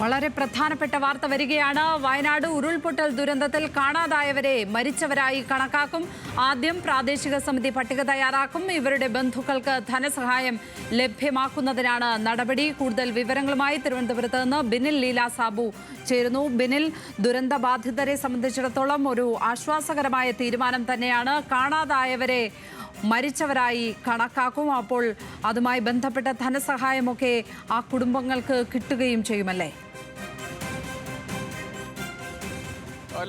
വളരെ പ്രധാനപ്പെട്ട വാർത്ത വരികയാണ്. വയനാട് ഉരുൾപൊട്ടൽ ദുരന്തത്തിൽ കാണാതായവരെ മരിച്ചവരായി കണക്കാക്കും. ആദ്യം പ്രാദേശിക സമിതി പട്ടിക തയ്യാറാക്കും. ഇവരുടെ ബന്ധുക്കൾക്ക് ധനസഹായം ലഭ്യമാക്കുന്നതിനാണ് നടപടി. കൂടുതൽ വിവരങ്ങളുമായി തിരുവനന്തപുരത്ത് നിന്ന് ബിനിൽ ലീല സാബു ചേരുന്നു. ബിനിൽ ദുരന്ത ബാധിതരെ സംബന്ധിച്ചിടത്തോളം ഒരു ആശ്വാസകരമായ തീരുമാനം തന്നെയാണ്. കാണാതായവരെ മരിച്ചവരായി കണക്കാക്കും. അപ്പോൾ അതുമായി ബന്ധപ്പെട്ട ധനസഹായമൊക്കെ ആ കുടുംബങ്ങൾക്ക് കിട്ടുകയും ചെയ്യുമല്ലേ?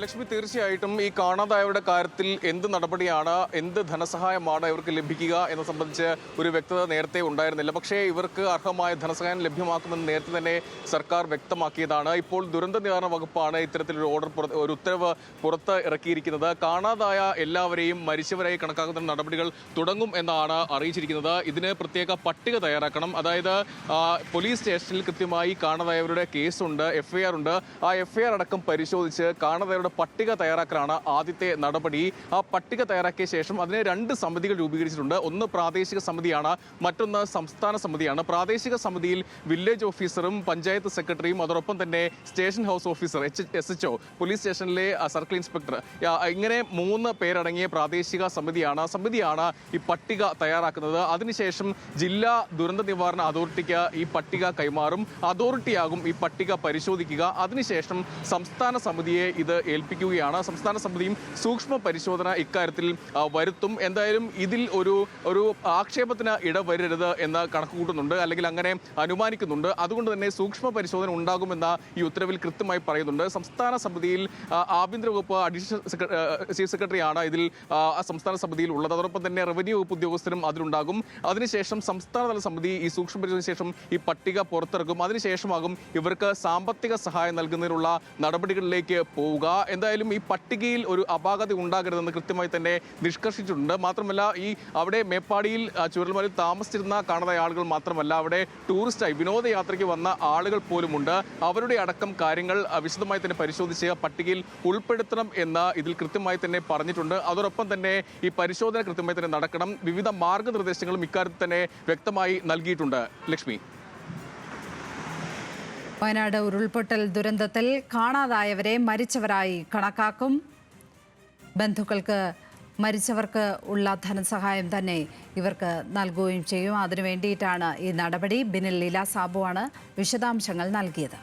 ലക്ഷ്മി തീർച്ചയായിട്ടും ഈ കാണാതായവരുടെ കാര്യത്തിൽ എന്ത് നടപടിയാണ് എന്ത് ധനസഹായമാണ് ഇവർക്ക് ലഭിക്കുക എന്നത് സംബന്ധിച്ച് ഒരു വ്യക്തത നേരത്തെ ഉണ്ടായിരുന്നില്ല. പക്ഷേ ഇവർക്ക് അർഹമായ ധനസഹായം ലഭ്യമാക്കുമെന്ന് നേരത്തെ തന്നെ സർക്കാർ വ്യക്തമാക്കിയതാണ്. ഇപ്പോൾ ദുരന്ത നിവാരണ വകുപ്പാണ് ഇത്തരത്തിലൊരു ഓർഡർ ഒരു ഉത്തരവ് പുറത്ത് ഇറക്കിയിരിക്കുന്നത്. കാണാതായ എല്ലാവരെയും മരിച്ചവരായി കണക്കാക്കുന്ന നടപടികൾ തുടങ്ങും എന്നാണ് അറിയിച്ചിരിക്കുന്നത്. ഇതിന് പ്രത്യേക പട്ടിക തയ്യാറാക്കണം. അതായത് പോലീസ് സ്റ്റേഷനിൽ കൃത്യമായി കാണാതായവരുടെ കേസുണ്ട് എഫ്ഐആർ ഉണ്ട്. ആ എഫ്ഐആർ അടക്കം പരിശോധിച്ച് കാണാതായവരുടെ പട്ടിക തയ്യാറാക്കലാണ് ആദ്യത്തെ നടപടി. ആ പട്ടിക തയ്യാറാക്കിയ ശേഷം അതിനെ രണ്ട് സമിതികൾ രൂപീകരിച്ചിട്ടുണ്ട്. ഒന്ന് പ്രാദേശിക സമിതിയാണ് മറ്റൊന്ന് സംസ്ഥാന സമിതിയാണ്. പ്രാദേശിക സമിതിയിൽ വില്ലേജ് ഓഫീസറും പഞ്ചായത്ത് സെക്രട്ടറിയും അതോടൊപ്പം തന്നെ station house officer H S H police സ്റ്റേഷനിലെ സർക്കിൾ ഇൻസ്പെക്ടർ ഇങ്ങനെ മൂന്ന് പേരടങ്ങിയ പ്രാദേശിക സമിതിയാണ് സമിതിയാണ് ഈ പട്ടിക തയ്യാറാക്കുന്നത്. അതിനുശേഷം ജില്ലാ ദുരന്ത നിവാരണ അതോറിറ്റിക്ക് ഈ പട്ടിക കൈമാറും. അതോറിറ്റിയാകും ഈ പട്ടിക പരിശോധിക്കുക. അതിനുശേഷം സംസ്ഥാന സമിതിയെ ഇത് ഏൽപ്പിക്കുകയാണ്. സംസ്ഥാന സമിതിയും സൂക്ഷ്മ പരിശോധന ഇക്കാര്യത്തിൽ വരുത്തും. എന്തായാലും ഇതിൽ ഒരു ഒരു ആക്ഷേപത്തിന് ഇടവരരുത് എന്ന് കണക്കുകൂട്ടുന്നുണ്ട്. അല്ലെങ്കിൽ അങ്ങനെ അനുമാനിക്കുന്നുണ്ട്. അതുകൊണ്ട് തന്നെ സൂക്ഷ്മ പരിശോധന ഉണ്ടാകുമെന്ന ഈ ഉത്തരവിൽ കൃത്യമായി പറയുന്നുണ്ട്. സംസ്ഥാന സമിതിയിൽ ആഭ്യന്തര വകുപ്പ് അഡീഷണൽ ചീഫ് സെക്രട്ടറിയാണ് ഇതിൽ സംസ്ഥാന സമിതിയിൽ ഉള്ളത്. അതോടൊപ്പം തന്നെ റവന്യൂ വകുപ്പ് ഉദ്യോഗസ്ഥരും അതിലുണ്ടാകും. അതിനുശേഷം സംസ്ഥാനതല സമിതി ഈ സൂക്ഷ്മ പരിശോധന ശേഷം ഈ പട്ടിക പുറത്തിറക്കും. അതിനുശേഷമാകും ഇവർക്ക് സാമ്പത്തിക സഹായം നൽകുന്നതിനുള്ള നടപടികളിലേക്ക് പോവുക. എന്തായാലും ഈ പട്ടികയിൽ ഒരു അപാകത ഉണ്ടാകരുതെന്ന് കൃത്യമായി തന്നെ നിഷ്കർഷിച്ചിട്ടുണ്ട്. മാത്രമല്ല ഈ അവിടെ മേപ്പാടിയിൽ ചുരൽമലയിൽ താമസിച്ചിരുന്ന കാണാതായ ആളുകൾ മാത്രമല്ല അവിടെ ടൂറിസ്റ്റായി വിനോദയാത്രയ്ക്ക് വന്ന ആളുകൾ പോലുമുണ്ട്. അവരുടെ അടക്കം കാര്യങ്ങൾ വിശദമായി തന്നെ പരിശോധിച്ച് പട്ടികയിൽ ഉൾപ്പെടുത്തണം എന്ന് ഇതിൽ കൃത്യമായി തന്നെ പറഞ്ഞിട്ടുണ്ട്. അതോടൊപ്പം തന്നെ ഈ പരിശോധന കൃത്യമായി തന്നെ നടക്കണം. വിവിധ മാർഗനിർദ്ദേശങ്ങളും ഇക്കാര്യത്തിൽ തന്നെ വ്യക്തമായി നൽകിയിട്ടുണ്ട്. ലക്ഷ്മി. വയനാട് ഉരുൾപൊട്ടൽ ദുരന്തത്തിൽ കാണാതായവരെ മരിച്ചവരായി കണക്കാക്കും. ബന്ധുക്കൾക്ക് മരിച്ചവർക്ക് ഉള്ള ധനസഹായം തന്നെ ഇവർക്ക് നൽകുകയും ചെയ്യും. അതിനു വേണ്ടിയിട്ടാണ് ഈ നടപടി. ബിനിൽ ലീല സാബുവാണ് വിശദാംശങ്ങൾ നൽകിയത്.